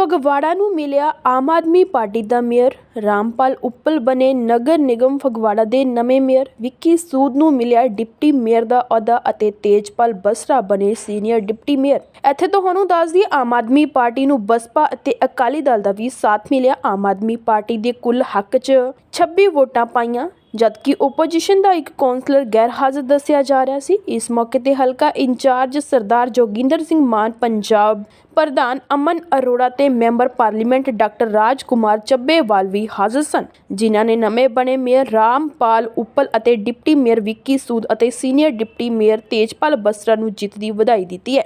ਫਗਵਾੜਾ ਨੂੰ ਮਿਲਿਆ ਆਮ ਆਦਮੀ ਪਾਰਟੀ ਦਾ ਮੇਅਰ, ਰਾਮਪਾਲ ਉੱਪਲ ਬਣੇ ਨਗਰ ਨਿਗਮ ਫਗਵਾੜਾ ਦੇ ਨਵੇਂ ਮੇਅਰ, ਵਿੱਕੀ ਸੂਦ ਨੂੰ ਮਿਲਿਆ ਡਿਪਟੀ ਮੇਅਰ ਦਾ ਅਹੁਦਾ ਅਤੇ ਤੇਜਪਾਲ ਬਸਰਾ ਬਣੇ ਸੀਨੀਅਰ ਡਿਪਟੀ ਮੇਅਰ। ਇੱਥੇ ਤੁਹਾਨੂੰ ਦੱਸ ਦਈਏ ਆਮ ਆਦਮੀ ਪਾਰਟੀ ਨੂੰ ਬਸਪਾ ਅਤੇ ਅਕਾਲੀ ਦਲ ਦਾ ਵੀ ਸਾਥ ਮਿਲਿਆ। ਆਮ ਆਦਮੀ ਪਾਰਟੀ ਦੇ ਕੁੱਲ ਹੱਕ 'ਚ 26 ਵੋਟਾਂ ਪਾਈਆਂ। ਜਦਕਿ ਓਪੋਜੀਸ਼ਨ ਦਾ ਇੱਕ ਕੌਂਸਲਰ ਗੈਰ ਹਾਜ਼ਰ ਦੱਸਿਆ ਜਾ ਰਿਹਾ ਸੀ ਇਸ ਮੌਕੇ ਤੇ ਹਲਕਾ ਇੰਚਾਰਜ ਸਰਦਾਰ ਜੋਗਿੰਦਰ ਸਿੰਘ ਮਾਨ ਪੰਜਾਬ ਪ੍ਰਧਾਨ ਅਮਨ ਅਰੋੜਾ ਤੇ member parliament doctor Raj Kumar Chabbewal ਵੀ ਹਾਜ਼ਰ ਸਨ ਜਿਨ੍ਹਾਂ ਨੇ ਨਵੇਂ ਬਣੇ ਮੇਅਰ ਰਾਮਪਾਲ ਉੱਪਲ ਅਤੇ ਡਿਪਟੀ ਮੇਅਰ ਵਿੱਕੀ ਸੂਦ ਅਤੇ senior deputy mayor Tejpal Basra ਨੂੰ ਜਿੱਤ ਦੀ ਵਧਾਈ ਦਿੱਤੀ ਹੈ।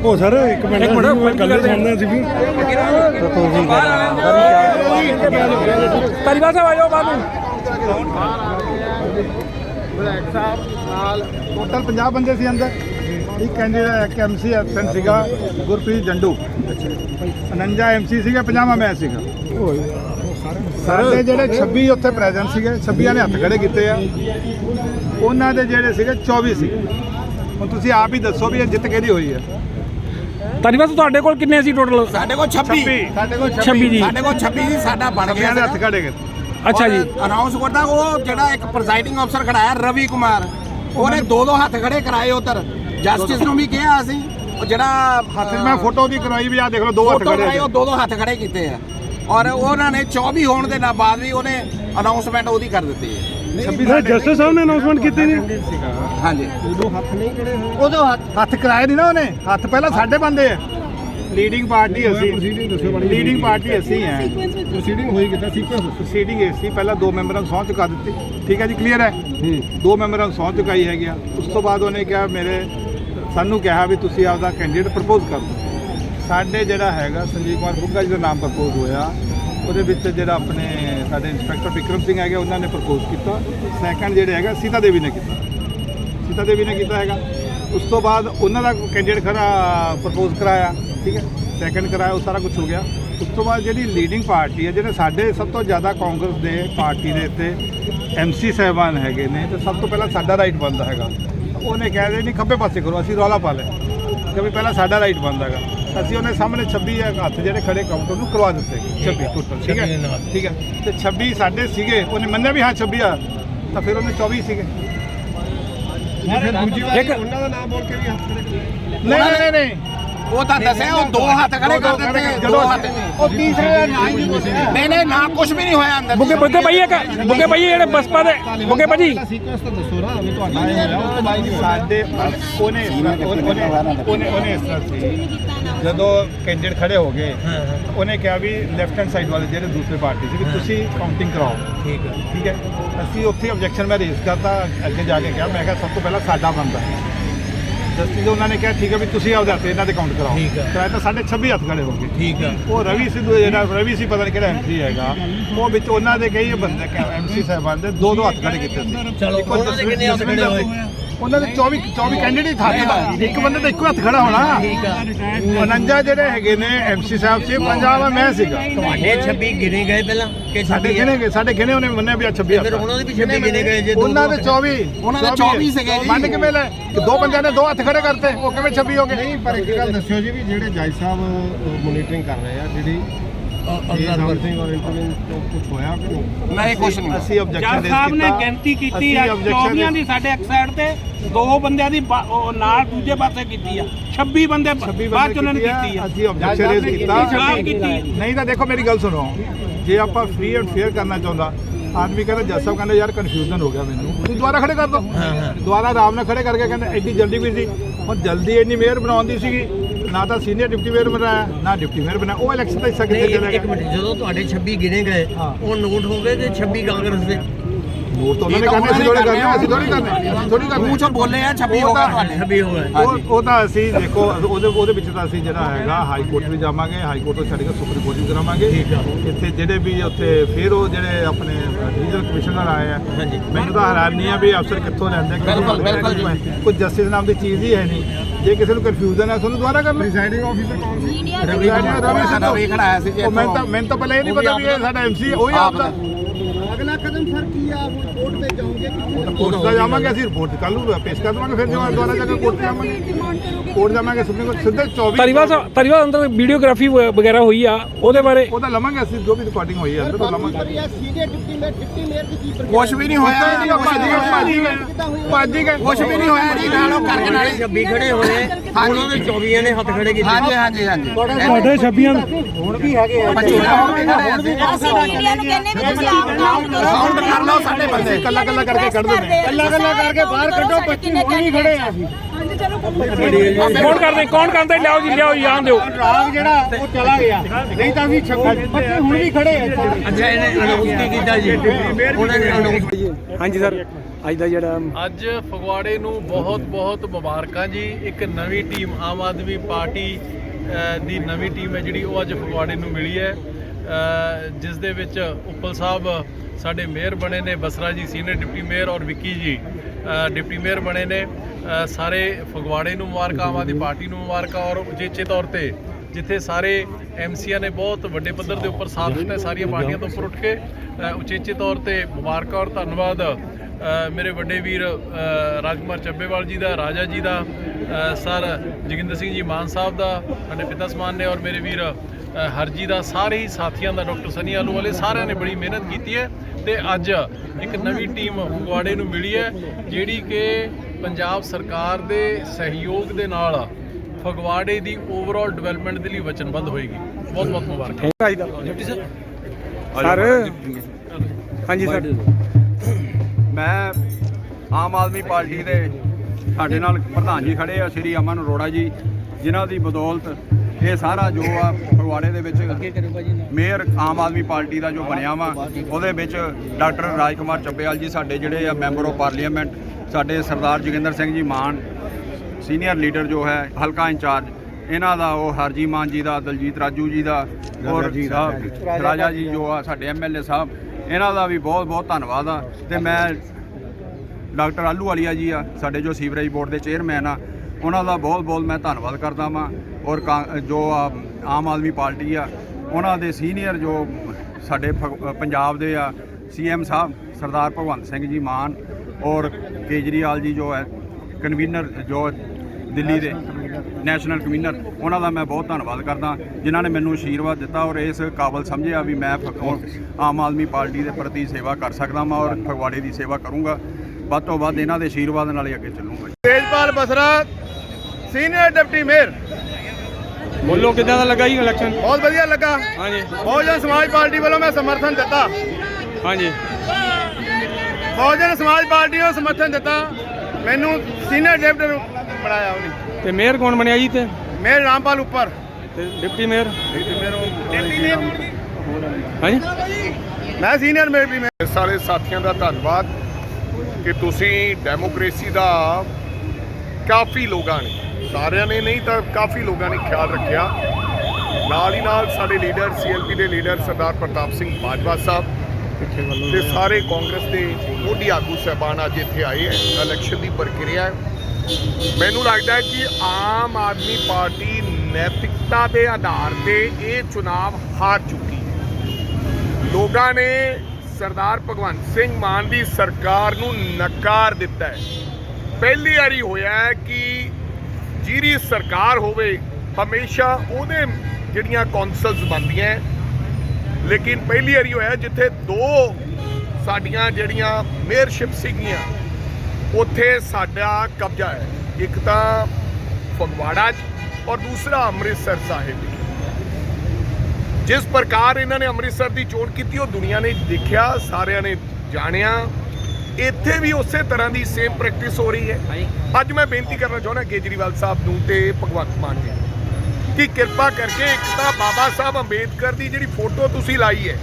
ਉਹ ਸਰ ਇੱਕ ਮਿੰਟ ਗੱਲ ਸੁਣਦਾ ਸੀ ਵੀ। ਧੰਨਵਾਦ ਸਾਹਿਬ ਆਜੋ ਬਾਬੂ ਵਿਧਾਇਕ ਸਾਹਿਬ ਨਾਲ ਟੋਟਲ 50 ਬੰਦੇ ਸੀ ਅੰਦਰ। ਇੱਕ ਕੈਂਡੀਡੇਟ ਇੱਕ ਐਮਸੀ ਐਬਸੈਂਟ ਸੀਗਾ ਗੁਰਪ੍ਰੀਤ ਜੰਡੂ। 49 ਐਮਸੀ ਸੀਗਾ 50ਵਾਂ ਮੈਂ ਸੀਗਾ। ਸਾਡੇ ਜਿਹੜੇ 26 ਉੱਥੇ ਪ੍ਰੈਜ਼ੈਂਟ ਸੀਗੇ 26 ਨੇ ਹੱਥ ਖੜੇ ਕੀਤੇ ਆ। ਉਹਨਾਂ ਦੇ ਜਿਹੜੇ ਸੀਗੇ 24 ਸੀ। ਹੁਣ ਤੁਸੀਂ ਆਪ ਹੀ ਦੱਸੋ ਵੀ ਇਹ ਜਿੱਤ ਕਿਹਦੀ ਹੋਈ ਹੈ ਧੰਨਵਾਦ ਤੁਹਾਡੇ ਕੋਲ ਕਿੰਨੇ ਸੀ ਟੋਟਲ ਸਾਡੇ ਕੋਲ 26 ਸਾਡੇ ਕੋਲ 26 ਜੀ। ਸਾਡੇ ਕੋਲ 26 ਸੀ ਸਾਡਾ ਬਣ ਗਿਆ ਹੱਥ ਖੜੇ ਅੱਛਾ ਜੀ। ਅਨਾਉਂਸ ਕਰਦਾ ਉਹ ਜਿਹੜਾ ਇੱਕ ਪ੍ਰੈਜ਼ਾਈਡਿੰਗ ਅਫਸਰ ਖੜਾਇਆ ਰਵੀ ਕੁਮਾਰ। ਉਹਨੇ ਦੋ ਦੋ ਹੱਥ ਖੜੇ ਕਰਾਏ ਉਧਰ। ਜਸਟਿਸ ਨੂੰ ਵੀ ਕਿਹਾ ਅਸੀਂ ਉਹ ਜਿਹੜਾ ਹੱਥ ਮੈਂ ਫੋਟੋ ਦੀ ਕਰਵਾਈ ਵੀ ਆ ਦੇਖ ਲਓ ਦੋ ਹੱਥ ਖੜੇ ਕਰਾਏ ਉਹ ਦੋ ਦੋ ਹੱਥ ਖੜੇ ਕੀਤੇ ਆ। ਔਰ ਉਹਨਾਂ ਨੇ 24 ਹੋਣ ਦੇ ਨਾਲ ਬਾਅਦ ਵੀ ਉਹਨੇ ਅਨਾਉਂਸਮੈਂਟ ਉਹਦੀ ਕਰ ਦਿੱਤੀ ਹੈ। ਜਸਟਿਸ ਸਾਹਿਬ ਨੇ ਅਨਾਉਂਸਮੈਂਟ ਕੀਤੀ ਨਹੀਂ? ਹਾਂਜੀ। ਉਦੋਂ ਹੱਥ ਹੱਥ ਕਰਾਏ ਨਹੀਂ ਨਾ ਉਹਨੇ। ਹੱਥ ਪਹਿਲਾਂ ਸਾਡੇ ਬੰਦੇ ਆ। ਲੀਡਿੰਗ ਪਾਰਟੀ ਅਸੀਂ। ਲੀਡਿੰਗ ਪਾਰਟੀ ਅਸੀਂ ਹੈ ਪ੍ਰੋਸੀਡਿੰਗ ਹੋਈ ਕਿੱਦਾਂ ਸੀਕੁਐਂਸ ਪ੍ਰੋਸੀਡਿੰਗ ਇਸ ਸੀ। ਪਹਿਲਾਂ ਦੋ ਮੈਂਬਰਾਂ ਨੂੰ ਸਹੁੰ ਚੁਕਾ ਦਿੱਤੀ। ਠੀਕ ਹੈ ਜੀ? ਕਲੀਅਰ ਹੈ? ਦੋ ਮੈਂਬਰਾਂ ਨੂੰ ਸਹੁੰ ਚੁਕਾਈ ਹੈਗੀ ਆ। ਉਸ ਤੋਂ ਬਾਅਦ ਉਹਨੇ ਕਿਹਾ ਮੇਰੇ ਸਾਨੂੰ ਕਿਹਾ ਵੀ ਤੁਸੀਂ ਆਪਦਾ ਕੈਂਡੀਡੇਟ ਪ੍ਰਪੋਜ਼ ਕਰ ਦਿਓ। ਸਾਡੇ ਜਿਹੜਾ ਹੈਗਾ ਸੰਜੀਵ ਕੁਮਾਰ ਬੁੱਗਾ ਜੀ ਦਾ ਨਾਮ ਪ੍ਰਪੋਜ਼ ਹੋਇਆ। ਉਹਦੇ ਵਿੱਚ ਜਿਹੜਾ ਆਪਣੇ ਸਾਡੇ ਇੰਸਪੈਕਟਰ ਵਿਕਰਮ ਸਿੰਘ ਹੈਗੇ, ਉਹਨਾਂ ਨੇ ਪ੍ਰਪੋਜ਼ ਕੀਤਾ। ਸੈਕੰਡ ਜਿਹੜੇ ਹੈਗਾ, ਸੀਤਾ ਦੇਵੀ ਨੇ ਕੀਤਾ। ਸੀਤਾ ਦੇਵੀ ਨੇ ਕੀਤਾ ਹੈਗਾ। ਉਸ ਤੋਂ ਬਾਅਦ ਉਹਨਾਂ ਦਾ ਕੈਂਡੀਡੇਟ ਖਰਾ ਪ੍ਰਪੋਜ਼ ਕਰਾਇਆ, ਠੀਕ ਹੈ? ਸੈਕੰਡ ਕਰਾਇਆ, ਉਹ ਸਾਰਾ ਕੁਝ ਹੋ ਗਿਆ। ਉਸ ਤੋਂ ਬਾਅਦ ਜਿਹੜੀ ਲੀਡਿੰਗ ਪਾਰਟੀ ਹੈ, ਜਿਹੜੇ ਸਾਡੇ ਸਭ ਤੋਂ ਜ਼ਿਆਦਾ ਕਾਂਗਰਸ ਦੇ ਪਾਰਟੀ ਦੇ ਉੱਤੇ ਐਮਸੀ ਸਾਹਿਬਾਨ ਹੈਗੇ ਨੇ, ਤੇ ਸਭ ਤੋਂ ਪਹਿਲਾਂ ਸਾਡਾ ਰਾਈਟ ਬਣਦਾ ਹੈਗਾ। ਉਹਨੇ ਕਹਿ ਦੇ ਨਹੀਂ, ਖੱਬੇ ਪਾਸੇ ਕਰੋ, ਅਸੀਂ ਰੌਲਾ ਪਾ ਲਿਆ। ਕਿ ਵੀ ਪਹਿਲਾਂ ਸਾਡਾ ਰਾਈਟ ਬਣਦਾ ਹੈਗਾ। ਅਸੀਂ ਉਹਨੇ ਸਾਹਮਣੇ 26 ਹੱਥ ਜਿਹੜੇ ਖੜੇ ਕਾਊਂਟਰ ਨੂੰ ਕਰਵਾ ਦਿੱਤੇ 26 ਟੋਟਲ ਠੀਕ ਹੈ? ਠੀਕ ਹੈ। ਤੇ 26 ਸਾਡੇ ਸੀਗੇ ਉਹਨੇ ਮੰਨਿਆ ਵੀ ਹਾਂ 26 ਆ ਤਾਂ ਫਿਰ ਉਹਨੇ 24 ਸੀਗੇ। ਇੱਕ ਉਹਨਾਂ ਦਾ ਨਾਮ ਬੋਲ ਕੇ ਵੀ ਹੱਥ ਖੜੇ ਨਹੀਂ ਨਹੀਂ ਨਹੀਂ। ਉਹ ਤਾਂ ਦੱਸਿਆ ਉਹ ਦੋ ਹੱਥ ਖੜੇ ਕਰ ਦਿੱਤੇ ਦੋ ਹੱਥ। ਉਹ ਤੀਸਰੇ ਦਾ ਨਾਂ ਹੀ ਨਹੀਂ ਬੋਲਿਆ ਨਹੀਂ ਨਹੀਂ ਨਾ ਕੁਝ ਵੀ ਨਹੀਂ ਹੋਇਆ ਅੰਦਰ। ਬੁੱਗੇ ਬੁੱਗੇ ਭਾਈ ਇੱਕ ਬੁੱਗੇ ਭਾਈ ਜਿਹੜੇ ਬਸਪਾ ਦੇ ਬੁੱਗੇ ਭਾਜੀ। ਸੀਕੁਐਂਸ ਤਾਂ ਦੱਸੋ ਨਾ ਵੀ ਤੁਹਾਡਾ ਇਹ ਹੋਇਆ ਉਹ ਤੋਂ ਬਾਅਦ ਨਹੀਂ ਸਾਡੇ ਉਹਨੇ ਇਸ ਤਰ੍ਹਾਂ- ਉਹਨੇ ਉਹਨੇ ਉਹਨੇ ਇਸ ਤਰ੍ਹਾਂ ਸੀ। ਜਦੋਂ ਕੈਂਡੀਡੇਟ ਖੜੇ ਹੋ ਗਏ ਉਹਨੇ ਕਿਹਾ ਵੀ ਲੈਫਟ ਹੈਂਡ ਸਾਈਡ ਵਾਲੇ ਜਿਹੜੇ ਦੂਸਰੇ ਪਾਰਟੀ ਸੀ ਵੀ ਤੁਸੀਂ ਕਾਊਂਟਿੰਗ ਕਰਾਓ। ਠੀਕ ਹੈ ਠੀਕ ਹੈ? ਅਸੀਂ ਉੱਥੇ ਆਬਜੈਕਸ਼ਨ ਮੈਂ ਰੇਜ਼ ਕਰਤਾ ਅੱਗੇ ਜਾ ਕੇ ਕਿਹਾ ਮੈਂ ਕਿਹਾ ਸਭ ਤੋਂ ਪਹਿਲਾਂ ਸਾਡਾ ਬੰਦਾ ਜਸਟਿਸ ਉਹਨਾਂ ਨੇ ਕਿਹਾ ਠੀਕ ਹੈ ਵੀ ਤੁਸੀਂ ਆਪਦੇ ਹੱਥ ਇਹਨਾਂ ਦੇ ਕਾਊਂਟ ਕਰਾਓ। ਕਰਾਇਆ ਤਾਂ ਸਾਡੇ 26 ਹੱਥ ਖੜੇ ਹੋ ਗਏ। ਠੀਕ ਹੈ ਉਹ ਰਵੀ ਸਿੱਧੂ ਜਿਹੜਾ ਰਵੀ ਸੀ ਪਤਾ ਨਹੀਂ ਕਿਹੜਾ ਐਮਸੀ ਹੈਗਾ ਉਹ ਵਿੱਚ ਉਹਨਾਂ ਦੇ ਕਈ ਬੰਦੇ ਐਮਸੀ ਸਾਹਿਬਾਨ ਦੇ ਦੋ ਦੋ ਹੱਥ ਖੜੇ ਕੀਤੇ ਸੀ। ਚਲੋ ਉਹਨਾਂ ਦੇ ਕਿੰਨੇ ਹੱਥ ਖੜੇ ਹੋਏ। ਉਹਨਾਂ ਦੇ 24 24 ਕੈਂਡੀਡੇਟ ਹੱਥ ਇੱਕ ਬੰਦੇ ਦਾ ਇੱਕੋ ਹੱਥ ਖੜਾ ਹੋਣਾ। ਠੀਕ ਹੈ 49 ਜਿਹੜੇ ਹੈਗੇ ਨੇ ਐਮਸੀ ਸਾਹਿਬ ਸੀ ਪੰਜਾਬ ਆ ਮੈਂ ਸੀਗਾ। ਤੁਹਾਡੇ 26 ਗਿਣੇ ਗਏ ਪਹਿਲਾਂ ਕਿ ਸਾਡੇ 26 ਗਿਣੇ ਗਏ ਸਾਡੇ ਗਿਣੇ ਉਹਨੇ ਮੰਨਿਆ ਵੀ ਆ 26 ਫਿਰ ਉਹਨਾਂ ਦੇ ਵੀ 26 ਗਿਣੇ ਗਏ ਜੇ ਦੋ ਉਹਨਾਂ ਦੇ 24 ਉਹਨਾਂ ਦੇ 24 ਸੀਗੇ ਜੀ। ਮੰਨ ਕਿਵੇਂ ਲੈ ਕਿ ਦੋ ਬੰਦਿਆਂ ਨੇ ਦੋ ਹੱਥ ਖੜੇ ਕਰਤੇ ਉਹ ਕਿਵੇਂ 26 ਹੋ ਗਏ? ਨਹੀਂ ਪਰ ਇੱਕ ਗੱਲ ਦੱਸਿਓ ਜੀ ਵੀ ਜਿਹੜੇ ਜੱਜ ਸਾਹਿਬ ਮੋਨੀਟਰਿੰਗ ਕਰ ਰਹੇ ਆ ਜਿਹੜੀ ਨਹੀਂ ਕੁਝ ਨਹੀਂ। ਅਸੀਂ ਆਬਜੈਕਸ਼ਨ ਜੱਜ ਸਾਹਿਬ ਨੇ ਗਿਣਤੀ ਕੀਤੀ ਆ 24 ਦੀ ਸਾਡੇ ਇੱਕ ਸਾਈਡ ਤੇ ਦੋ ਬੰਦਿਆਂ ਦੀ ਬਾ- ਉਹ ਨਾਲ ਦੂਜੇ ਪਾਸੇ ਕੀਤੀ ਆ। 26 ਬੰਦੇ ਬਾਅਦ ਚ ਉਹਨਾਂ ਨੇ ਕੀਤੀ ਆ ਅਸੀਂ ਆਬਜੈਕਸ਼ਨ ਰੇਜ਼ ਕੀਤਾ। ਨਹੀਂ ਤਾਂ ਦੇਖੋ ਮੇਰੀ ਗੱਲ ਸੁਣੋ। ਜੇ ਆਪਾਂ ਫ੍ਰੀ ਐਂਡ ਫੇਅਰ ਕਰਨਾ ਚਾਹੁੰਦਾ ਆਦਮੀ ਕਹਿੰਦਾ ਜੱਜ ਸਾਹਿਬ ਕਹਿੰਦੇ ਯਾਰ ਕਨਫਿਊਜ਼ਨ ਹੋ ਗਿਆ ਮੈਨੂੰ। ਤੁਸੀਂ ਦੁਬਾਰਾ ਖੜੇ ਕਰ ਦੋ। ਦੁਬਾਰਾ ਆਰਾਮ ਨਾਲ ਖੜੇ ਕਰਕੇ ਕਹਿੰਦੇ ਐਡੀ ਜਲਦੀ ਵੀ ਸੀ। ਹੁਣ ਜਲਦੀ ਇੰਨੀ ਮੇਅਰ ਬਣਾਉਣ ਦੀ ਸੀਗੀ। ਨਾ ਤਾਂ ਸੀਨੀਅਰ ਡਿਪਟੀ ਮੇਅਰ ਬਣਾਇਆ ਨਾ ਡਿਪਟੀ ਮੇਅਰ ਬਣਾਇਆ ਉਹ ਇਲੈਕਸ਼ਨ ਦਾ ਹਿੱਸਾ ਕਿੱਥੇ ਚਲਾ ਇੱਕ ਮਿੰਟ ਜਦੋਂ ਤੁਹਾਡੇ 26 ਗਿਣੇ ਗਏ ਹਾਂ। ਉਹ ਨੋਟ ਹੋ ਗਏ ਤੇ 26 ਕਾਂਗਰਸ ਦੇ ਵੋਟ ਤਾਂ ਉਹਨਾਂ ਨੇ ਕਰਨੇ ਅਸੀਂ ਥੋੜੀ ਕਰਨੇ ਅਸੀਂ ਥੋੜੀ ਕਰਨੇ ਥੋੜੀ ਕਰਨੇ ਮੂੰਹ ਚੋਂ ਬੋਲੇ ਆ 26 ਹੋ ਗਏ ਤੁਹਾਡੇ। 26 ਹੋ ਗਏ ਉਹ ਉਹ ਤਾਂ ਅਸੀਂ ਦੇਖੋ ਉਹਦੇ ਉਹਦੇ ਵਿੱਚ ਤਾਂ ਅਸੀਂ ਜਿਹੜਾ ਹੈਗਾ ਹਾਈ ਕੋਰਟ ਵੀ ਜਾਵਾਂਗੇ ਹਾਈ ਕੋਰਟ ਤੋਂ ਛੱਡ ਕੇ ਸੁਪਰੀਮ ਕੋਰਟ ਵੀ ਕਰਾਵਾਂਗੇ। ਇੱਥੇ ਜਿਹੜੇ ਵੀ ਉੱਥੇ ਫਿਰ ਉਹ ਜਿਹੜੇ ਆਪਣੇ ਰੀਜਨਲ ਕਮਿਸ਼ਨਰ ਆਏ ਆ। ਮੈਨੂੰ ਤਾਂ ਹੈਰਾਨੀ ਆ ਵੀ ਅਫਸਰ ਕਿੱਥੋਂ ਲੈਂਦੇ ਬਿਲਕੁਲ, ਬਿਲਕੁਲ। ਕੋਈ ਜਸਟਿਸ ਨਾਮ ਦੀ ਚੀਜ਼ ਹੀ ਹੈ ਨਹੀਂ। ਜੇ ਕਿਸੇ ਨੂੰ ਕਨਫਿਊਜ਼ਨ ਹੈ ਤੁਹਾਨੂੰ ਦੁਬਾਰਾ ਕਰ ਲਓ ਪ੍ਰੀਸਾਈਡਿੰਗ ਆਫੀਸਰ ਕੌਣ ਸੀ? ਰਵੀ ਰਵੀ ਖੜਾਇਆ ਸੀ ਮੈਨੂੰ ਤਾਂ ਮੈਨੂੰ ਤਾਂ ਪਹਿਲਾਂ ਇਹ ਨਹੀਂ ਪਤਾ ਵੀ ਇਹ ਸਾਡਾ ਐਮਸੀ ਉਹੀ ਆਪ ਆਪਦਾ। ਅਗਲਾ ਕਦਮ ਕੋਰਟ ਦਾ ਜਾਵਾਂਗੇ ਅਸੀਂ ਰਿਪੋਰਟ ਕੱਲ ਨੂੰ ਪੇਸ਼ ਕਰ ਦਵਾਂਗੇ ਫਿਰ ਜਵਾਬ ਦੁਆਰਾ ਜਾ ਕੇ ਕੋਰਟ ਜਾਵਾਂਗੇ। ਕੋਰਟ ਜਾਵਾਂਗੇ ਸੁਪਰੀਮ ਕੋਰਟ ਸਿੱਧੇ 24 ਧਾਰੀਵਾਲ ਸਾਹਿਬ ਧਾਰੀਵਾਲ ਅੰਦਰ ਵੀਡੀਓਗ੍ਰਾਫੀ ਵ- ਵਗੈਰਾ ਹੋਈ ਆ ਉਹਦੇ ਬਾਰੇ ਉਹਦਾ ਲਵਾਂਗੇ ਅਸੀਂ ਜੋ ਵੀ ਰਿਕਾਰਡਿੰਗ ਹੋਈ ਹੈ ਅੰਦਰ ਉਹ ਲਵਾਂਗੇ। ਕੁਝ ਵੀ ਨਹੀਂ ਹੋਇਆ ਜੀ ਭੱਜ? ਭੱਜ? ਭੱਜ ਕੁਝ ਵੀ ਨਹੀਂ ਹੋਇਆ। ਜੀ ਨਾਲ ਉਹ ਕਰਕੇ ਨਾਲੇ 26 ਖੜੇ ਹੋਏ। ਉਹਨਾਂ ਦੇ 24 ਨੇ ਹੱਥ ਖੜੇ ਕੀਤੇ। ਹਾਂਜੀ ਹਾਂਜੀ ਹਾਂਜੀ। ਤੁਹਾਡੇ 26 ਅਸੀਂ ਮੀਡੀਆ ਨੂੰ ਕਹਿੰਦੇ ਵੀ ਤੁਸੀਂ ਆਪ ਕਾਊਂਟ ਕਰੋ। ਕਾਊਂਟ ਕਰ ਲਓ ਸਾਡੇ ਬੰਦੇ। ਕੱਲਾ ਕੱਲਾ ਕਰਕੇ ਕੱਢ ਦਿੰਦੇ ਕੱਲਾ ਕੱਲਾ ਕਰਕੇ ਬਾਹਰ ਕੱਢੋ 25 ਹੁਣ ਵੀ ਖੜੇ ਆ ਅਸੀਂ। ਹਾਂਜੀ ਚਲੋ ਕੌਣ ਕਰਦੇ? ਕੌਣ ਕਰਦਾ? ਲਿਆਓ ਜੀ ਲਿਆਓ ਜਾਣ ਦਿਓ। ਰਾਗ ਜਿਹੜਾ ਉਹ ਚਲਾ ਗਿਆ। ਨਹੀਂ ਤਾਂ ਅਸੀਂ 26 25 ਹੁਣ ਵੀ ਖੜੇ ਆ ਅੱਛਾ ਇਹਨੇ ਅਨਾਉਂਸ ਕੀ ਕੀਤਾ ਜੀ? ਉਹਨਾਂ ਨੇ ਅਨਾਉਂਸ ਹਾਂਜੀ ਸਰ। ਅੱਜ ਦਾ ਜਿਹੜਾ ਅੱਜ ਫਗਵਾੜੇ ਨੂੰ ਬਹੁਤ ਬਹੁਤ ਮੁਬਾਰਕਾਂ ਜੀ। ਇੱਕ ਨਵੀਂ ਟੀਮ ਆਮ ਆਦਮੀ ਪਾਰਟੀ ਦੀ ਨਵੀਂ ਟੀਮ ਹੈ ਜਿਹੜੀ ਉਹ ਅੱਜ ਫਗਵਾੜੇ ਨੂੰ ਮਿਲੀ ਹੈ। ਜਿਸ ਦੇ ਵਿੱਚ ਉੱਪਲ ਸਾਹਿਬ ਸਾਡੇ ਮੇਅਰ ਬਣੇ ਨੇ ਬਸਰਾ ਜੀ ਸੀਨੀਅਰ ਡਿਪਟੀ ਮੇਅਰ ਔਰ ਵਿੱਕੀ ਜੀ ਡਿਪਟੀ ਮੇਅਰ ਬਣੇ ਨੇ। ਸਾਰੇ ਫਗਵਾੜੇ ਨੂੰ ਮੁਬਾਰਕਾਂ ਆਮ ਆਦਮੀ ਪਾਰਟੀ ਨੂੰ ਮੁਬਾਰਕਾਂ ਔਰ ਉਚੇਚੇ ਤੌਰ ਤੇ ਜਿੱਥੇ ਸਾਰੇ ਐਮਸੀਆਂ ਨੇ ਬਹੁਤ ਵੱਡੇ ਪੱਧਰ ਦੇ ਉੱਪਰ ਸਾਥ ਦਿੱਤਾ ਸਾਰੀਆਂ ਪਾਰਟੀਆਂ ਤੋਂ ਉੱਪਰ ਉੱਠ ਕੇ ਉਚੇਚੇ ਤੌਰ ਤੇ ਮੁਬਾਰਕਾਂ ਔਰ ਧੰਨਵਾਦ। ਮੇਰੇ ਵੱਡੇ ਵੀਰ ਅ, ਰਾਜਕੁਮਾਰ ਚੱਬੇਵਾਲ ਜੀ ਦਾ ਰਾਜਾ ਜੀ ਦਾ ਸਰ ਜੋਗਿੰਦਰ ਸਿੰਘ ਜੀ ਮਾਨ ਸਾਹਿਬ ਦਾ ਸਾਡੇ ਪਿਤਾ ਸਮਾਨ ਨੇ ਔਰ ਮੇਰੇ ਵੀਰ ਹਰਜੀ ਦਾ ਸਾਰੇ ਹੀ ਸਾਥੀਆਂ ਦਾ ਡਾਕਟਰ ਸਨੀ ਆਲੂ ਵਾਲੇ ਸਾਰਿਆਂ ਨੇ ਬੜੀ ਮਿਹਨਤ ਕੀਤੀ ਹੈ ਤੇ ਅੱਜ ਇੱਕ ਨਵੀਂ ਟੀਮ ਫਗਵਾੜੇ ਨੂੰ ਮਿਲੀ ਹੈ ਜਿਹੜੀ ਕਿ ਪੰਜਾਬ ਸਰਕਾਰ ਦੇ ਸਹਿਯੋਗ ਦੇ ਨਾਲ ਫਗਵਾੜੇ ਦੀ ਓਵਰਆਲ ਡਿਵੈਲਪਮੈਂਟ ਦੇ ਲਈ ਵਚਨਬੱਧ ਹੋਏਗੀ। ਬਹੁਤ ਬਹੁਤ ਮੁਬਾਰਕਾਂ। ਅੱਜ ਦਾ ਸਰ। ਹਾਂਜੀ ਸਰ। ਮੈਂ ਆਮ ਆਦਮੀ ਪਾਰਟੀ ਦੇ ਸਾਡੇ ਨਾਲ ਪ੍ਰਧਾਨ ਜੀ ਖੜੇ ਆ ਸ਼੍ਰੀ ਅਮਨ ਅਰੋੜਾ ਜੀ ਜਿਨ੍ਹਾਂ ਦੀ ਬਦੌਲਤ ਇਹ ਸਾਰਾ ਜੋ ਆ ਫਗਵਾੜੇ ਦੇ ਵਿੱਚ ਮੇਅਰ ਆਮ ਆਦਮੀ ਪਾਰਟੀ ਦਾ ਜੋ ਬਣਿਆ ਵਾ ਉਹਦੇ ਵਿੱਚ ਡਾਕਟਰ ਰਾਜਕੁਮਾਰ ਚੱਬੇਵਾਲ ਜੀ ਸਾਡੇ ਜਿਹੜੇ ਆ ਮੈਂਬਰ ਆਫ ਪਾਰਲੀਮੈਂਟ ਸਾਡੇ ਸਰਦਾਰ ਜੋਗਿੰਦਰ ਸਿੰਘ ਜੀ ਮਾਨ ਸੀਨੀਅਰ ਲੀਡਰ ਜੋ ਹੈ ਹਲਕਾ ਇੰਚਾਰਜ ਇਹਨਾਂ ਦਾ ਉਹ ਹਰਜੀ ਮਾਨ ਜੀ ਦਾ ਦਲਜੀਤ ਰਾਜੂ ਜੀ ਦਾ ਔਰ ਸਾਹਿਬ ਰਾਜਾ ਜੀ ਜੋ ਆ ਸਾਡੇ ਐਮਐਲਏ ਸਾਹਿਬ ਇਹਨਾਂ ਦਾ ਵੀ ਬਹੁਤ ਬਹੁਤ ਧੰਨਵਾਦ ਆ। ਤੇ ਮੈਂ ਡਾਕਟਰ ਆਲੂ ਵਾਲੀਆ ਜੀ ਆ ਸਾਡੇ ਜੋ ਸੀਵਰੇਜ ਬੋਰਡ ਦੇ ਚੇਅਰਮੈਨ ਆ ਉਹਨਾਂ ਦਾ ਬਹੁਤ ਬਹੁਤ ਮੈਂ ਧੰਨਵਾਦ ਕਰਦਾ ਵਾਂ। ਔਰ ਕਾਂ- ਜੋ ਆਮ ਆਦਮੀ ਪਾਰਟੀ ਆ ਉਹਨਾਂ ਦੇ ਸੀਨੀਅਰ ਜੋ ਸਾਡੇ ਫਗ- ਪੰਜਾਬ ਦੇ ਆ ਸੀਐਮ ਸਾਹਿਬ ਸਰਦਾਰ ਭਗਵੰਤ ਸਿੰਘ ਜੀ ਮਾਨ ਔਰ ਕੇਜਰੀਵਾਲ ਜੀ ਜੋ ਹੈ ਕਨਵੀਨਰ ਜੋ ਦਿੱਲੀ ਦੇ ਨੈਸ਼ਨਲ ਕਨਵੀਨਰ ਉਹਨਾਂ ਦਾ ਮੈਂ ਬਹੁਤ ਧੰਨਵਾਦ ਕਰਦਾ। ਜਿਨ੍ਹਾਂ ਨੇ ਮੈਨੂੰ ਆਸ਼ੀਰਵਾਦ ਦਿੱਤਾ ਔਰ ਇਸ ਕਾਬਲ ਸਮਝਿਆ ਵੀ ਮੈਂ ਫਗ- ਆਮ ਆਦਮੀ ਪਾਰਟੀ ਦੇ ਪ੍ਰਤੀ ਸੇਵਾ ਕਰ ਸਕਦਾ ਮੈਂ ਔਰ ਫਗਵਾੜੇ ਦੀ ਸੇਵਾ ਕਰੂੰਗਾ। ਵੱਧ ਤੋਂ ਵੱਧ ਇਹਨਾਂ ਦੇ ਆਸ਼ੀਰਵਾਦ ਨਾਲ ਹੀ ਅੱਗੇ ਚੱਲੂੰਗਾ। Tejpal Basra senior deputy mayor. ਬੋਲੋ ਕਿਦਾਂ ਦਾ ਲੱਗਾ ਜੀ ਇਲੈਕਸ਼ਨ ਬਹੁਤ ਵਧੀਆ ਲੱਗਾ। ਹਾਂਜੀ। ਬਹੁਜਨ ਸਮਾਜ ਪਾਰਟੀ ਵੱਲੋਂ ਮੈਂ ਸਮਰਥਨ ਦਿੱਤਾ। ਹਾਂਜੀ। ਬਹੁਜਨ ਸਮਾਜ ਪਾਰਟੀ ਨੂੰ ਸਮਰਥਨ ਦਿੱਤਾ। ਮੈਨੂੰ ਸੀਨੀਅਰ ਡਿਪਟੀ ਬਣਾਇਆ ਉਹਨੇ। ਤੇ ਮੇਅਰ ਕੌਣ ਬਣਿਆ ਜੀ ਤੇ? ਮੇਅਰ ਰਾਮਪਾਲ ਉੱਪਰ। ਤੇ ਡਿਪਟੀ ਮੇਅਰ? ਡਿਪਟੀ ਮੇਅਰ ਹਾਂਜੀ। ਮੈਂ ਸੀਨੀਅਰ ਮੇਅਰ ਵੀ ਮੈਂ ਸਾਰੇ ਸਾਥੀਆਂ ਦਾ ਧੰਨਵਾਦ ਕਿ ਤੁਸੀਂ ਡੈਮੋਕ੍ਰੇਸੀ ਦਾ ਕਾਫੀ ਲੋਕਾਂ ਨੇ ਸਾਰਿਆਂ ਨੇ ਨਹੀਂ ਤਾਂ ਕਾਫੀ ਲੋਕਾਂ ਨੇ ਖਿਆਲ ਰੱਖਿਆ। ਨਾਲ ਹੀ ਨਾਲ ਸਾਡੇ ਲੀਡਰ ਸੀਐਲਪੀ ਦੇ ਲੀਡਰ ਸਰਦਾਰ ਪ੍ਰਤਾਪ ਸਿੰਘ ਬਾਜਵਾ ਸਾਹਿਬ ਤੇ ਸਾਰੇ ਕਾਂਗਰਸ ਦੇ ਮੋਢੀ ਆਗੂ ਸਹਿਬਾਨ ਅੱਜ ਇੱਥੇ ਆਏ ਹੈ। ਇਲੈਕਸ਼ਨ ਦੀ ਪ੍ਰਕਿਰਿਆ ਹੈ। ਮੈਨੂੰ ਲੱਗਦਾ ਹੈ ਕਿ ਆਮ ਆਦਮੀ ਪਾਰਟੀ ਨੈਤਿਕਤਾ ਦੇ ਆਧਾਰ ਤੇ ਇਹ ਚੁਣਾਵ ਹਾਰ ਚੁੱਕੀ ਹੈ। ਲੋਕਾਂ ਨੇ ਸਰਦਾਰ ਭਗਵੰਤ ਸਿੰਘ ਮਾਨ ਦੀ ਸਰਕਾਰ ਨੂੰ ਨਕਾਰ ਦਿੱਤਾ ਹੈ। ਪਹਿਲੀ ਵਾਰੀ ਹੋਇਆ ਹੈ ਕਿ ਜਿਹੜੀ ਸਰਕਾਰ ਹੋਵੇ, ਹਮੇਸ਼ਾ ਉਹਦੇ ਜਿਹੜੀਆਂ ਕੌਂਸਲਸ ਬਣਦੀਆਂ ਲੇਕਿਨ ਪਹਿਲੀ ਵਾਰੀ ਹੋਇਆ ਜਿੱਥੇ ਦੋ ਸਾਡੀਆਂ ਜਿਹੜੀਆਂ ਮੇਅਰਸ਼ਿਪ ਸੀਗੀਆਂ, ਉੱਥੇ ਸਾਡਾ ਕਬਜ਼ਾ ਹੈ। ਇੱਕ ਤਾਂ ਫਗਵਾੜਾ 'ਚ ਔਰ ਦੂਸਰਾ ਅੰਮ੍ਰਿਤਸਰ ਸਾਹਿਬ ਜਿਸ ਪ੍ਰਕਾਰ ਇਹਨਾਂ ਨੇ ਅੰਮ੍ਰਿਤਸਰ ਦੀ ਚੋਣ ਕੀਤੀ, ਉਹ ਦੁਨੀਆ ਨੇ ਦੇਖਿਆ, ਸਾਰਿਆਂ ਨੇ ਜਾਣਿਆ। ਇੱਥੇ ਵੀ ਉਸੇ ਤਰ੍ਹਾਂ ਦੀ ਸੇਮ ਪ੍ਰੈਕਟਿਸ ਹੋ ਰਹੀ ਹੈ। ਅੱਜ ਮੈਂ ਬੇਨਤੀ ਕਰਨਾ ਚਾਹੁੰਦਾ ਕੇਜਰੀਵਾਲ ਸਾਹਿਬ ਨੂੰ ਤੇ ਭਗਵੰਤ ਮਾਨ ਜੀ ਕਿ ਕਿਰਪਾ ਕਰਕੇ ਇੱਕ ਤਾਂ ਬਾਬਾ ਸਾਹਿਬ ਅੰਬੇਦਕਰ ਦੀ ਜਿਹੜੀ ਫੋਟੋ ਤੁਸੀਂ ਲਾਈ ਹੈ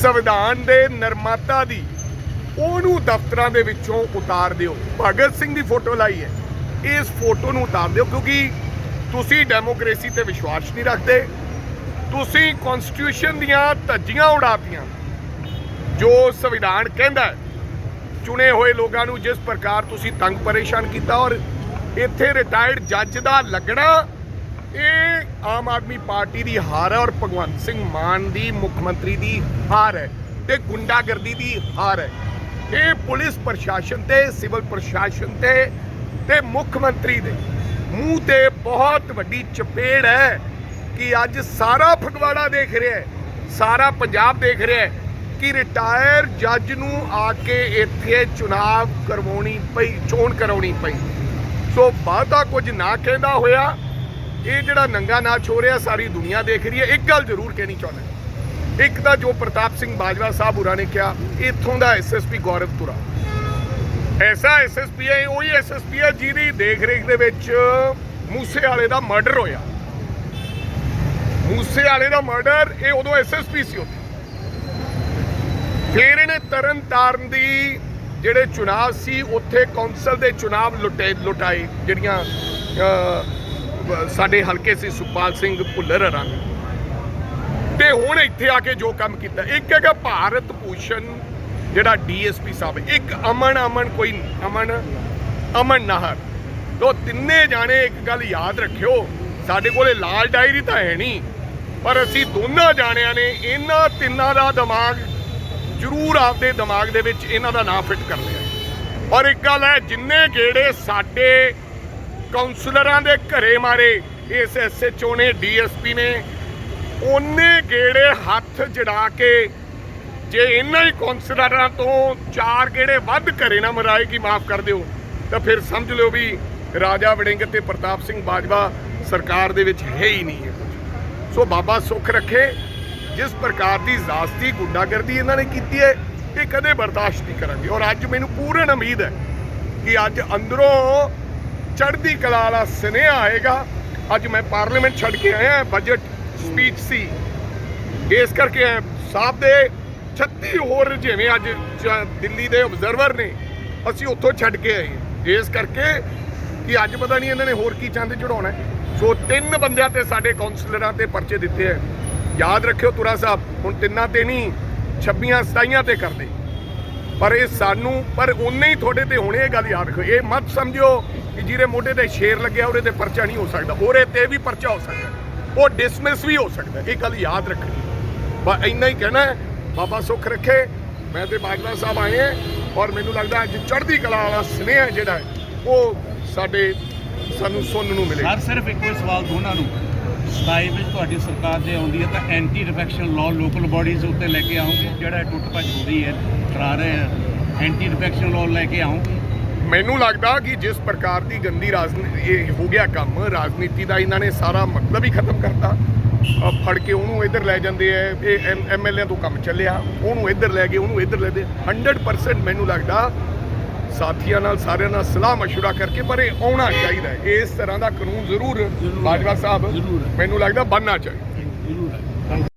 ਸੰਵਿਧਾਨ ਦੇ ਨਿਰਮਾਤਾ ਦੀ ਉਹਨੂੰ ਦਫ਼ਤਰਾਂ ਦੇ ਵਿੱਚੋਂ ਉਤਾਰ ਦਿਓ। ਭਗਤ ਸਿੰਘ ਦੀ ਫੋਟੋ ਲਾਈ ਹੈ। ਇਸ ਫੋਟੋ ਨੂੰ ਉਤਾਰ ਦਿਓ ਕਿਉਂਕਿ ਤੁਸੀਂ ਡੈਮੋਕ੍ਰੇਸੀ ਤੇ ਵਿਸ਼ਵਾਸ ਨਹੀਂ ਰੱਖਦੇ। ਤੁਸੀਂ ਕਨਸਟੀਟਿਊਸ਼ਨ ਦੀਆਂ ਧੱਜੀਆਂ ਉਡਾਤੀਆਂ। ਜੋ ਸੰਵਿਧਾਨ ਕਹਿੰਦਾ ਹੈ ਚੁਣੇ ਹੋਏ ਲੋਕਾਂ ਨੂੰ ਜਿਸ ਪ੍ਰਕਾਰ ਤੁਸੀਂ ਤੰਗ ਪਰੇਸ਼ਾਨ ਕੀਤਾ ਔਰ ਇੱਥੇ ਰਿਟਾਇਰਡ ਜੱਜ ਦਾ ਲੱਗਣਾ, ਇਹ ਆਮ ਆਦਮੀ ਪਾਰਟੀ ਦੀ ਹਾਰ ਹੈ ਔਰ ਭਗਵੰਤ ਸਿੰਘ ਮਾਨ ਦੀ ਮੁੱਖ ਮੰਤਰੀ ਦੀ ਹਾਰ ਹੈ ਤੇ ਗੁੰਡਾਗਰਦੀ ਦੀ ਹਾਰ ਹੈ। ਇਹ ਪੁਲਿਸ ਪ੍ਰਸ਼ਾਸਨ ਤੇ, ਸਿਵਲ ਪ੍ਰਸ਼ਾਸਨ ਤੇ ਤੇ ਮੁੱਖ ਮੰਤਰੀ ਦੇ ਮੂੰਹ ਤੇ ਬਹੁਤ ਵੱਡੀ ਚਪੇੜ ਹੈ ਕਿ ਅੱਜ ਸਾਰਾ ਫਗਵਾੜਾ ਦੇਖ ਰਿਹਾ ਹੈ, ਸਾਰਾ ਪੰਜਾਬ ਦੇਖ ਰਿਹਾ ਹੈ। ਕਿ ਰਿਟਾਇਰ ਜੱਜ ਨੂੰ ਆ ਕੇ ਇੱਥੇ ਚੁਣਾਵ ਕਰਵਾਉਣੀ ਪਈ, ਚੋਣ ਕਰਾਉਣੀ ਪਈ। ਸੋ ਵਾਅਦਾ ਕੁਝ ਨਾ ਕਹਿੰਦਾ ਹੋਇਆ, ਇਹ ਜਿਹੜਾ ਨੰਗਾ ਨਾਚ ਹੋ ਰਿਹਾ, ਸਾਰੀ ਦੁਨੀਆ ਦੇਖ ਰਹੀ ਹੈ। ਇੱਕ ਗੱਲ ਜ਼ਰੂਰ ਕਹਿਣੀ ਚਾਹੁੰਦਾ ਇੱਕ ਤਾਂ ਜੋ ਪ੍ਰਤਾਪ ਸਿੰਘ ਬਾਜਵਾ ਸਾਹਿਬ ਹੋਰਾਂ ਨੇ ਕਿਹਾ, ਇੱਥੋਂ ਦਾ ਐਸਐਸਪੀ ਗੌਰਵਪੁਰਾ ਐਸਾ ਐਸਐਸਪੀ ਹੈ, ਉਹੀ ਐਸਐਸਪੀ ਹੈ ਜਿਹਦੀ ਦੇਖ ਰੇਖ ਦੇ ਵਿੱਚ ਮੂਸੇ ਵਾਲੇ ਦਾ ਮਰਡਰ ਹੋਇਆ। ਮੂਸੇ ਵਾਲੇ ਦਾ ਮਰਡਰ ਇਹ ਉਦੋਂ ਐਸਐਸਪੀ ਸੀ ਉੱਥੇ। ਫਿਰ ਇਹਨੇ ਤਰਨ ਤਾਰਨ ਦੀ ਜਿਹੜੇ ਚੁਣਾਵ ਸੀ, ਉੱਥੇ ਕੌਂਸਲ ਦੇ ਚੁਣਾਵ ਲੁਟੇ, ਲੁਟਾਏ, ਜਿਹੜੀਆਂ ਸਾਡੇ ਹਲਕੇ ਸੀ ਸੁਖਪਾਲ ਸਿੰਘ ਭੁੱਲਰ ਹਰਾਂ ਤੇ ਹੁਣ ਇੱਥੇ ਆ ਕੇ ਜੋ ਕੰਮ ਕੀਤਾ, ਇੱਕ ਹੈਗਾ ਭਾਰਤ ਭੂਸ਼ਣ, ਜਿਹੜਾ ਡੀਐਸਪੀ ਸਾਹਿਬ, ਇੱਕ ਅਮਨ ਅਮਨ ਕੋਈ, ਅਮਨ ਅਮਨ ਨਾਹਰ। ਤੋ ਤਿੰਨੇ ਜਾਣੇ ਇੱਕ ਗੱਲ ਯਾਦ ਰੱਖਿਓ, ਸਾਡੇ ਕੋਲੇ ਲਾਲ ਡਾਇਰੀ ਤਾਂ ਹੈ ਨਹੀਂ, ਪਰ ਅਸੀਂ ਦੋਨਾਂ ਜਾਣਿਆਂ ਨੇ ਇਹਨਾਂ ਤਿੰਨਾਂ ਦਾ ਦਿਮਾਗ ਜ਼ਰੂਰ ਆਪਦੇ ਦਿਮਾਗ ਦੇ ਵਿੱਚ ਇਹਨਾਂ ਦਾ ਨਾਂ ਫਿੱਟ ਕਰ ਲਿਆ ਔਰ ਇੱਕ ਗੱਲ ਹੈ, ਜਿੰਨੇ ਗੇੜੇ ਸਾਡੇ ਕਾਉਂਸਲਰਾਂ ਦੇ ਘਰੇ ਮਾਰੇ ਇਸ ਐਸਐਚਓ ਨੇ ਡੀਐਸਪੀ ਨੇ ਉਹਨੇ ਗੇੜੇ ਹੱਥ ਜੜਾ ਕੇ ਜੇ ਇਹਨਾਂ ਹੀ ਕਾਉਂਸਲਰਾਂ ਤੋਂ ਚਾਰ ਗੇੜੇ ਵੱਧ ਘਰੇ ਨਾ ਮਰਾਏ ਕੀ ਮਾਫ ਕਰ ਦਿਓ, ਤਾਂ ਫਿਰ ਸਮਝ ਲਿਓ ਵੀ ਰਾਜਾ ਵੜਿੰਗ ਤੇ ਪ੍ਰਤਾਪ ਸਿੰਘ ਬਾਜਵਾ ਸਰਕਾਰ ਦੇ ਵਿੱਚ ਹੈ ਹੀ ਨਹੀਂ ਹੈ ਕੁਝ ਸੋ ਬਾਬਾ ਸੁੱਖ ਰੱਖੇ ਜਿਸ ਪ੍ਰਕਾਰ ਦੀ ਜ਼ਾਸਤੀ ਗੁੰਡਾਗਰਦੀ ਇਹਨਾਂ ਨੇ ਕੀਤੀ ਹੈ, ਇਹ ਕਦੇ ਬਰਦਾਸ਼ਤ ਨਹੀਂ ਕਰਾਂਗੇ। ਔਰ ਅੱਜ ਮੈਨੂੰ ਪੂਰਨ ਉਮੀਦ ਹੈ ਕਿ ਅੱਜ ਅੰਦਰੋਂ ਚੜ੍ਹਦੀ ਕਲਾ ਵਾਲਾ ਸੁਨੇਹਾ ਆਏਗਾ। ਅੱਜ ਮੈਂ ਪਾਰਲੀਮੈਂਟ ਛੱਡ ਕੇ ਆਇਆ ਬਜਟ ਸਪੀਚ ਸੀ। ਇਸ ਕਰਕੇ ਸਾਹਿਬ ਦੇ 36 ਹੋਰ ਜਿਵੇਂ ਅੱਜ ਦਿੱਲੀ ਦੇ ਆਬਜ਼ਰਵਰ ਨੇ, ਅਸੀਂ ਉੱਥੋਂ ਛੱਡ ਕੇ ਆਏ ਇਸ ਕਰਕੇ ਕਿ ਅੱਜ ਪਤਾ ਨਹੀਂ ਇਹਨਾਂ ਨੇ ਹੋਰ ਕੀ ਚੰਦ ਚੜਾਉਣਾ ਸੋ ਤਿੰਨ ਬੰਦਿਆਂ ਤੇ ਸਾਡੇ ਕਾਉਂਸਲਰਾਂ ਤੇ ਪਰਚੇ ਦਿੱਤੇ ਹੈ। ਯਾਦ ਰੱਖਿਓ ਤੁਰਾ ਸਾਹਿਬ, ਹੁਣ ਤਿੰਨਾਂ ਤੇ ਨਹੀਂ 26 27 ਤੇ ਕਰਦੇ। ਪਰ ਇਹ ਸਾਨੂੰ, ਪਰ ਉਨੇ ਹੀ ਤੁਹਾਡੇ ਤੇ ਹੋਣੇ ਇਹ ਗੱਲ ਯਾਦ ਰੱਖੋ ਇਹ ਮਤ ਸਮਝਿਓ ਕਿ ਜਿਹਦੇ ਮੋਢੇ ਤੇ ਸ਼ੇਰ ਲੱਗਿਆ, ਉਹਦੇ ਤੇ ਪਰਚਾ ਨਹੀਂ ਹੋ ਸਕਦਾ। ਉਹਦੇ ਤੇ ਵੀ ਪਰਚਾ ਹੋ ਸਕਦਾ ਉਹ ਡਿਸਮਿਸ ਵੀ ਹੋ ਸਕਦਾ ਇਹ ਗੱਲ ਯਾਦ ਰੱਖਣੀ ਬਸ ਇੰਨਾ ਹੀ ਕਹਿਣਾ ਹੈ। ਬਾਬਾ ਸੁੱਖ ਰੱਖੇ। ਮੈਂ ਤੇ ਬਾਜਵਾ ਸਾਹਿਬ ਆਏ ਹਾਂ ਔਰ ਮੈਨੂੰ ਲੱਗਦਾ ਅੱਜ ਚੜ੍ਹਦੀ ਕਲਾ ਵਾਲਾ ਸੁਨੇਹਾ ਜਿਹੜਾ ਉਹ ਸਾਡੇ ਸਾਨੂੰ ਸੁਣਨ ਨੂੰ ਮਿਲੇ। ਹਰ ਸਿਰਫ ਇੱਕੋ ਹੀ ਸਵਾਲ ਦੋਨਾਂ ਨੂੰ। 27 ਵਿੱਚ ਤੁਹਾਡੀ ਸਰਕਾਰ ਜੇ ਆਉਂਦੀ ਹੈ ਤਾਂ anti defection law local bodies ਉੱਤੇ ਲੈ ਕੇ ਆਉਂਗੇ, ਜਿਹੜਾ ਟੁੱਟ ਭੱਜ ਹੋ ਰਹੀ ਹੈ, ਕਰਾ ਰਹੇ ਹੈ ਐਂਟੀ ਰਿਫੈਕਸ਼ਨ ਲਾਅ ਲੈ ਕੇ ਆਉਂਗੇ। ਮੈਨੂੰ ਲੱਗਦਾ ਕਿ ਜਿਸ ਪ੍ਰਕਾਰ ਦੀ ਗੰਦੀ ਰਾਜਨੀਤੀ, ਇਹ ਹੋ ਗਿਆ ਕੰਮ, ਰਾਜਨੀਤੀ ਦਾ ਇਹਨਾਂ ਨੇ ਸਾਰਾ ਮਤਲਬ ਹੀ ਖਤਮ ਕਰਤਾ। ਫੜ ਕੇ ਉਹਨੂੰ ਇੱਧਰ ਲੈ ਜਾਂਦੇ ਐ ਇਹ ਐਮਐਲਏ ਤੋਂ ਕੰਮ ਚੱਲਿਆ, ਉਹਨੂੰ ਇੱਧਰ ਲੈ ਗਏ, ਉਹਨੂੰ ਇੱਧਰ ਲੈ ਦੇ। 100% ਮੈਨੂੰ ਲੱਗਦਾ ਸਾਥੀਆਂ ਨਾਲ ਸਾਰਿਆਂ ਨਾਲ ਸਲਾਹ ਮਸ਼ਵਰਾ ਕਰਕੇ ਪਰ ਇਹ ਆਉਣਾ ਚਾਹੀਦਾ ਹੈ। ਇਸ ਤਰ੍ਹਾਂ ਦਾ ਕਾਨੂੰਨ ਜ਼ਰੂਰ ਬਾਜਵਾ ਸਾਹਿਬ ਮੈਨੂੰ ਲੱਗਦਾ ਬਣਨਾ ਚਾਹੀਦਾ।